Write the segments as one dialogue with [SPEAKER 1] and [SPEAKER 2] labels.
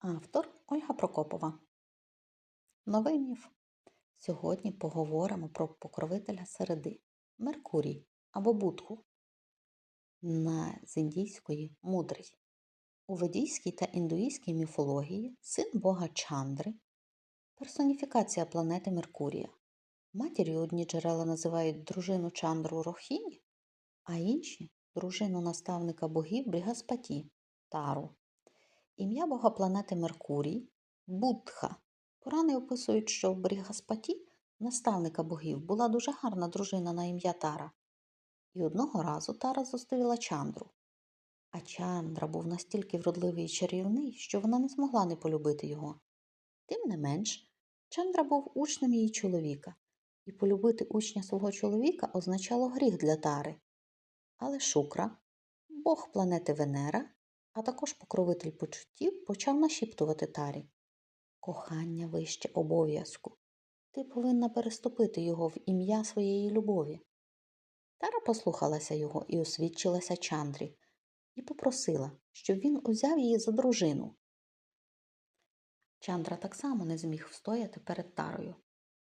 [SPEAKER 1] Автор Ольга Прокопова. Новий міф. Сьогодні поговоримо про покровителя середи Меркурій або Будху. На з індійської мудрий. У ведійській та індуїзькій міфології син бога Чандри, персоніфікація планети Меркурія. Матір'ю одні джерела називають дружину Чандру Рохіні, а інші дружину наставника богів Брігаспаті Тару. Ім'я бога планети Меркурій Будха. Пурани описують, що в Брігаспаті, наставника богів, була дуже гарна дружина на ім'я Тара. І одного разу Тара зустріла Чандру. А Чандра був настільки вродливий і чарівний, що вона не змогла не полюбити його. Тим не менш, Чандра був учнем її чоловіка, і полюбити учня свого чоловіка означало гріх для Тари. Але Шукра, бог планети Венера, а також покровитель почуттів, почав нашіптувати Тарі. Кохання вище обов'язку. Ти повинна переступити його в ім'я своєї любові. Тара послухалася його і освідчилася Чандрі, і попросила, щоб він узяв її за дружину. Чандра так само не зміг встояти перед Тарою.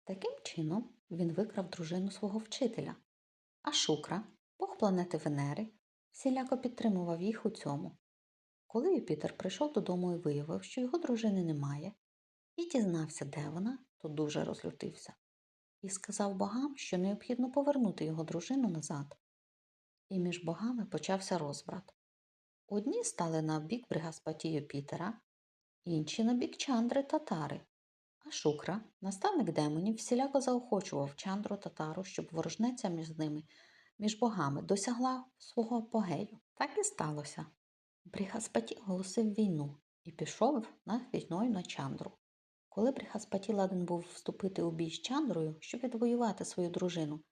[SPEAKER 1] Таким чином він викрав дружину свого вчителя, а Шукра, бог планети Венери, всіляко підтримував їх у цьому. Коли Юпітер прийшов додому і виявив, що його дружини немає, і дізнався, де вона, то дуже розлютився, і сказав богам, що необхідно повернути його дружину назад. І між богами почався розбрат. Одні стали на бік Бригаспаті Юпітера, інші на бік Чандри та Тари. А Шукра, наставник демонів, всіляко заохочував Чандру та Тару, щоб ворожнеця між ними, між богами, досягла свого апогею. Так і сталося. Брігаспаті оголосив війну і пішов на війною на Чандру. Коли Брігаспаті ладен був вступити у бій з Чандрою, щоб відвоювати свою дружину,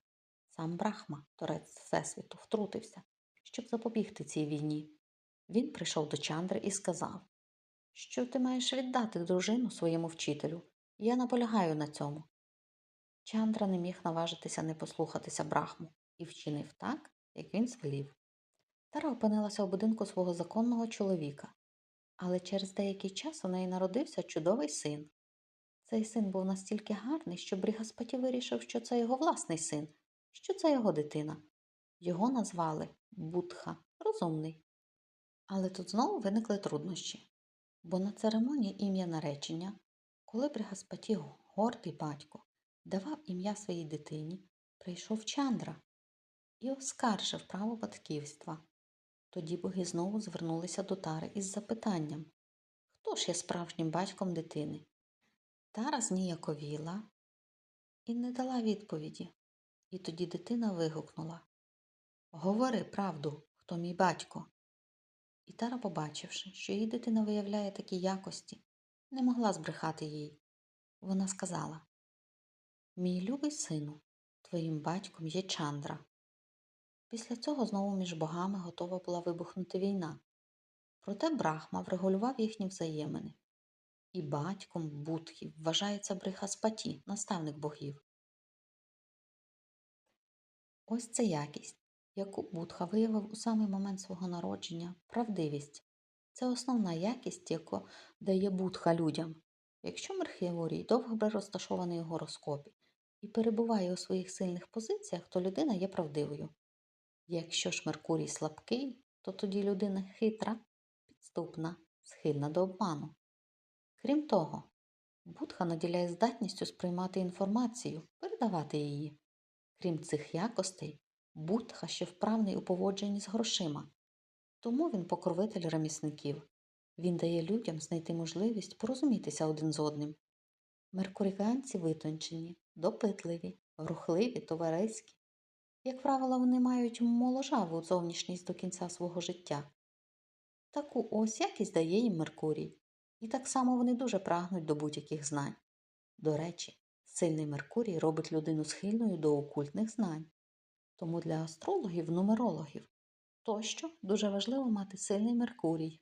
[SPEAKER 1] сам Брахма, торець Всесвіту, втрутився, щоб запобігти цій війні. Він прийшов до Чандри і сказав, що ти маєш віддати дружину своєму вчителю. Я наполягаю на цьому. Чандра не міг наважитися не послухатися Брахму і вчинив так, як він звелів. Тара опинилася у будинку свого законного чоловіка, але через деякий час у неї народився чудовий син. Цей син був настільки гарний, що Брігаспаті вирішив, що це його власний син, що це його дитина. Його назвали Будха розумний. Але тут знову виникли труднощі, бо на церемонії ім'я наречення, коли Брігаспаті, гордий батько, давав ім'я своїй дитині, прийшов Чандра і оскаржив право батьківства. Тоді боги знову звернулися до Тари із запитанням Хто ж є справжнім батьком дитини? Тара зніяковіла і не дала відповіді. І тоді дитина вигукнула Говори правду, хто мій батько. І Тара, побачивши, що її дитина виявляє такі якості, не могла збрехати їй. Вона сказала Мій любий сину, твоїм батьком є Чандра. Після цього знову між богами готова була вибухнути війна. Проте Брахма врегулював їхні взаємини. І батьком Будхів вважається Брихаспаті, наставник богів. Ось це якість, яку Будха виявив у самий момент свого народження правдивість. Це основна якість, яку дає Будха людям. Якщо Мерхеворій довго розташований у гороскопі і перебуває у своїх сильних позиціях, то людина є правдивою. Якщо ж Меркурій слабкий, то тоді людина хитра, підступна, схильна до обману. Крім того, Будха наділяє здатністю сприймати інформацію, передавати її. Крім цих якостей, Будха ще вправний у поводженні з грошима, тому він покровитель ремісників. Він дає людям знайти можливість порозумітися один з одним. Меркуріганці витончені, допитливі, рухливі, товариські. Як правило, вони мають моложаву зовнішність до кінця свого життя. Таку ось якість дає їм Меркурій, і так само вони дуже прагнуть до будь-яких знань. До речі, сильний Меркурій робить людину схильною до окультних знань. Тому для астрологів, нумерологів тощо дуже важливо мати сильний Меркурій.